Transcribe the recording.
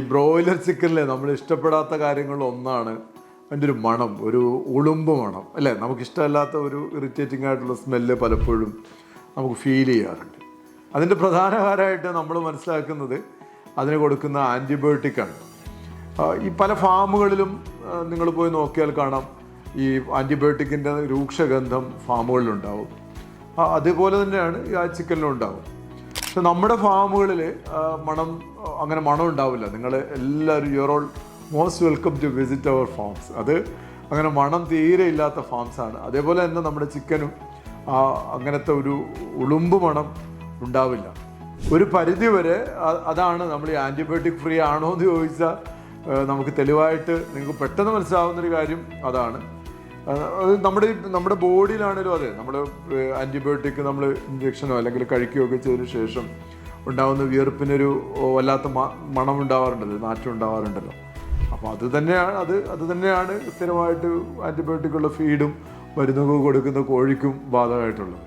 Broiler ചിക്കനിലെ നമ്മൾ ഇഷ്ടപ്പെടാത്ത കാര്യങ്ങളിൽ ഒന്നാണ് അതിന്റെ ഒരു മണം ഒരു ഉളുമ്പ് മണം അല്ലേ? നമുക്ക് ഇഷ്ടമല്ലാത്ത ഒരു ഇറിറ്റേറ്റിംഗ് ആയിട്ടുള്ള സ്മെല്ല് പലപ്പോഴും നമുക്ക് ഫീൽ ചെയ്യാറുണ്ട്. അതിന്റെ പ്രധാന കാരമായിട്ട് നമ്മൾ മനസ്സിലാക്കുന്നത് അതിന് കൊടുക്കുന്ന ആന്റിബയോട്ടിക്കാണ് ഈ പല ഫാമുകളിലും നിങ്ങൾ പോയി നോക്കിയാൽ കാണാം ഈ ആന്റിബയോട്ടിക്കിന്റെ രൂക്ഷഗന്ധം ഫാമുകളിലുണ്ടാവും. അതേപോലെ തന്നെയാണ് ഈ ആ ചിക്കനിലും ഉണ്ടാവും. നമ്മുടെ ഫാമുകളിൽ മണം അങ്ങനെ മണം ഉണ്ടാവില്ല. നിങ്ങൾ എല്ലാവരും your all most welcome to visit our farms അത് അങ്ങനെ മണം തീരെ ഇല്ലാത്ത ഫാംസ് ആണ്. അതേപോലെ തന്നെ നമ്മുടെ ചിക്കനും അങ്ങനത്തെ ഒരു ഉളുമ്പ് മണം ഉണ്ടാവില്ല. ഒരു പരിധി വരെ അതാണ് നമ്മൾ ഈ ആന്റിബയോട്ടിക് ഫ്രീ ആണോ എന്ന് ചോദിച്ചാൽ നമുക്ക് തെളിവായിട്ട് നിങ്ങൾക്ക് പെട്ടെന്ന് മനസ്സിലാവുന്നൊരു കാര്യം അതാണ്. അത് നമ്മുടെ നമ്മുടെ ബോഡിയിലാണേലും അതെ നമ്മൾ ആന്റിബയോട്ടിക് നമ്മൾ ഇഞ്ചെക്ഷനോ അല്ലെങ്കിൽ കഴിക്കുകയോ ഒക്കെ ചെയ്തതിന് ശേഷം ഉണ്ടാകുന്ന വിയർപ്പിനൊരു വല്ലാത്ത മണം ഉണ്ടാവാറുണ്ടല്ലോ നാറ്റം ഉണ്ടാവാറുണ്ടല്ലോ. അപ്പോൾ അത് തന്നെയാണ് അത് അത് തന്നെയാണ് സ്ഥിരമായിട്ട് ആന്റിബയോട്ടിക്കുള്ള ഫീഡും മരുന്നൊക്കെ കൊടുക്കുന്ന കോഴിക്കും ബാധകമായിട്ടുള്ളത്.